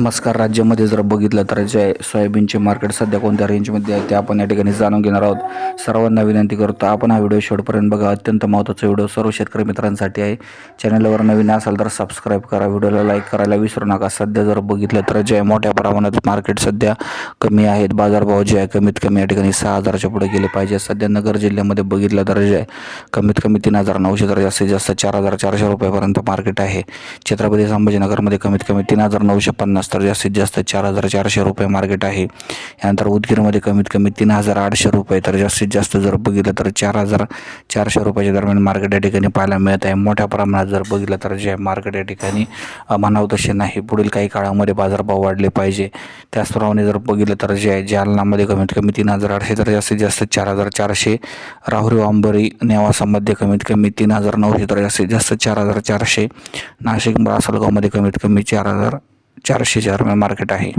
नमस्कार. राज्यामध्ये जर बघितलं तर जे आहे सोयाबीनचे मार्केट सध्या कोणत्या रेंजमध्ये आहे ते आपण या ठिकाणी जाणून घेणार आहोत. सर्वांना विनंती करतो आपण हा व्हिडिओ शेवटपर्यंत बघा. अत्यंत महत्त्वाचा व्हिडिओ सर्व शेतकरी मित्रांसाठी आहे. चॅनलवर नवीन असाल तर सबस्क्राईब करा व्हिडिओला लाईक करायला विसरू नका. सध्या जर बघितलं तर जे आहे मोठ्या प्रमाणात मार्केट सध्या कमी आहेत बाजारभाव जे आहे कमीत कमी या ठिकाणी सहा हजारच्या पुढे गेले पाहिजे. सध्या नगर जिल्ह्यामध्ये बघितलं तर जे आहे कमीत कमी तीन हजार नऊशे तर जास्तीत जास्त चार हजार चारशे रुपयापर्यंत मार्केट आहे. छत्रपती संभाजीनगरमध्ये कमीत कमी तीन हजार नऊशे पन्नास तर जास्तीत जास्त चार हजार चारशे रुपये मार्केट आहे. यानंतर उदगीरमध्ये कमीत कमी तीन हजार आठशे रुपये तर जास्तीत जास्त जर बघितलं तर चार हजार चारशे रुपयाच्या दरम्यान मार्केट या ठिकाणी पाहायला मिळत आहे. मोठ्या प्रमाणात जर बघितलं तर जे मार्केट या ठिकाणी अ, म्हणावं तसे नाही. पुढील काही काळामध्ये बाजारभाव वाढले पाहिजे. त्याचप्रमाणे जर बघितलं तर जे आहे जालनामध्ये कमीत कमी तीन हजार आठशे तर जास्तीत जास्त चार हजार चारशे. राहुरी अंबरी नेवासामध्ये कमीत कमी तीन हजार नऊशे तर जास्तीत जास्त चार हजार चारशे. नाशिक ब्रासलगावमध्ये कमीत कमी चार हजार चारशे चार मार्केट आहे.